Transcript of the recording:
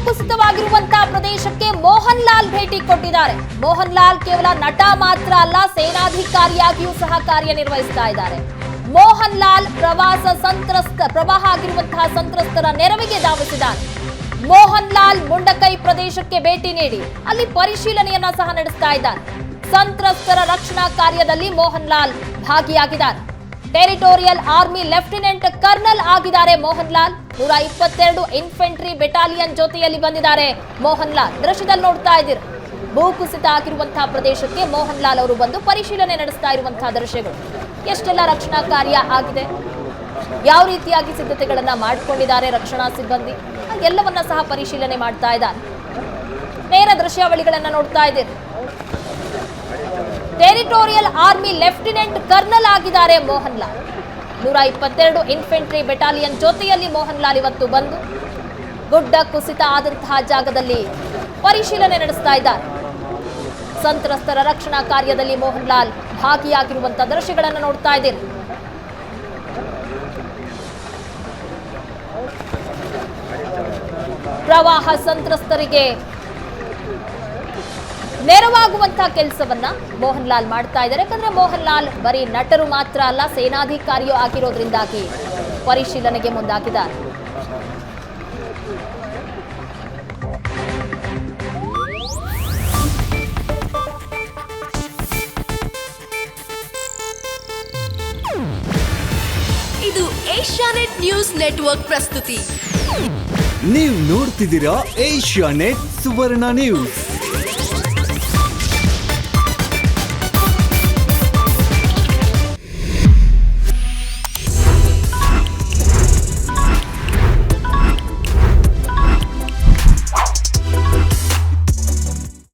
ಭೂಕುಸಿತವಾಗಿರುವಂತಹ ಪ್ರದೇಶಕ್ಕೆ ಮೋಹನ್ ಲಾಲ್ ಭೇಟಿ ಕೊಟ್ಟಿದ್ದಾರೆ. ಮೋಹನ್ ಲಾಲ್ ಕೇವಲ ನಟ ಮಾತ್ರ ಅಲ್ಲ, ಸೇನಾಧಿಕಾರಿಯಾಗಿಯೂ ಸಹ ಕಾರ್ಯನಿರ್ವಹಿಸ್ತಾ ಇದ್ದಾರೆ. ಮೋಹನ್ ಲಾಲ್ ಪ್ರವಾಸ ಸಂತ್ರಸ್ತ, ಪ್ರವಾಹ ಆಗಿರುವಂತಹ ಸಂತ್ರಸ್ತರ ನೆರವಿಗೆ ಧಾವಿಸಿದ್ದಾರೆ. ಮೋಹನ್ ಲಾಲ್ ಮುಂಡಕೈ ಪ್ರದೇಶಕ್ಕೆ ಭೇಟಿ ನೀಡಿ, ಅಲ್ಲಿ ಪರಿಶೀಲನೆಯನ್ನ ಸಹ ನಡೆಸ್ತಾ ಇದ್ದಾರೆ. ಸಂತ್ರಸ್ತರ ರಕ್ಷಣಾ ಕಾರ್ಯದಲ್ಲಿ ಮೋಹನ್ ಲಾಲ್ ಭಾಗಿಯಾಗಿದ್ದಾರೆ. ಟೆರಿಟೋರಿಯಲ್ ಆರ್ಮಿ ಲೆಫ್ಟಿನೆಂಟ್ ಕರ್ನಲ್ ಆಗಿದ್ದಾರೆ ಮೋಹನ್ ಲಾಲ್ ನೂರ ಇಪ್ಪತ್ತೆರಡು ಇನ್ಫೆಂಟ್ರಿ ಬೆಟಾಲಿಯನ್ ಜೊತೆಯಲ್ಲಿ ಬಂದಿದ್ದಾರೆ. ಮೋಹನ್ ಲಾಲ್ ದೃಶ್ಯದಲ್ಲಿ ನೋಡ್ತಾ ಇದ್ದೀರಾ. ಭೂಕುಸಿತ ಆಗಿರುವಂತಹ ಪ್ರದೇಶಕ್ಕೆ ಮೋಹನ್ ಲಾಲ್ ಅವರು ಬಂದು ಪರಿಶೀಲನೆ ನಡೆಸ್ತಾ ಇರುವಂತಹ ದೃಶ್ಯಗಳು. ಎಷ್ಟೆಲ್ಲ ರಕ್ಷಣಾ ಕಾರ್ಯ ಆಗಿದೆ? ಯಾವ ರೀತಿಯಾಗಿ ಸಿದ್ಧತೆಗಳನ್ನ ಮಾಡಿಕೊಂಡಿದ್ದಾರೆ ರಕ್ಷಣಾ ಸಿಬ್ಬಂದಿ? ಎಲ್ಲವನ್ನ ಸಹ ಪರಿಶೀಲನೆ ಮಾಡ್ತಾ ಇದ್ದಾರೆ ನೇರ ದೃಶ್ಯಾವಳಿಗಳನ್ನ ನೋಡ್ತಾ ಇದ್ದೀರಿ. ಟೆರಿಟೋರಿಯಲ್ ಆರ್ಮಿ ಲೆಫ್ಟಿನೆಂಟ್ ಕರ್ನಲ್ ಆಗಿದ್ದಾರೆ ಮೋಹನ್ ಲಾಲ್ ನೂರ ಇಪ್ಪತ್ತೆರಡು ಇನ್ಫೆಂಟ್ರಿ ಬೆಟಾಲಿಯನ್ ಜೊತೆಯಲ್ಲಿ ಮೋಹನ್ ಲಾಲ್ ಇವತ್ತು ಬಂದು ಗುಡ್ಡ ಕುಸಿತ ಆದಂತಹ ಜಾಗದಲ್ಲಿ ಪರಿಶೀಲನೆ ನಡೆಸ್ತಾ ಇದ್ದಾರೆ. ಸಂತ್ರಸ್ತರ ರಕ್ಷಣಾ ಕಾರ್ಯದಲ್ಲಿ ಮೋಹನ್ ಲಾಲ್ ಭಾಗಿಯಾಗಿರುವಂತಹ ದೃಶ್ಯಗಳನ್ನು ನೋಡ್ತಾ ಇದ್ದೀರಿ. ಪ್ರವಾಹ ಸಂತ್ರಸ್ತರಿಗೆ ನೆರವಾಗುವಂತಹ ಕೆಲಸವನ್ನ ಮೋಹನ್ ಲಾಲ್ ಮಾಡ್ತಾ ಇದ್ದಾರೆ. ಯಾಕಂದ್ರೆ ಮೋಹನ್ ಲಾಲ್ ಬರೀ ನಟರು ಮಾತ್ರ ಅಲ್ಲ ಸೇನಾಧಿಕಾರಿಯೂ ಆಗಿರೋದ್ರಿಂದಾಗಿ ಪರಿಶೀಲನೆಗೆ ಮುಂದಾಗಿದ್ದಾರೆ. ಇದು ಏಷ್ಯಾನೆಟ್ ನ್ಯೂಸ್ ನೆಟ್ವರ್ಕ್ ಪ್ರಸ್ತುತಿ. ನೀವು ನೋಡ್ತಿದ್ದೀರಾ ಏಷ್ಯಾ ನೆಟ್ ಸುವರ್ಣ ನ್ಯೂಸ್.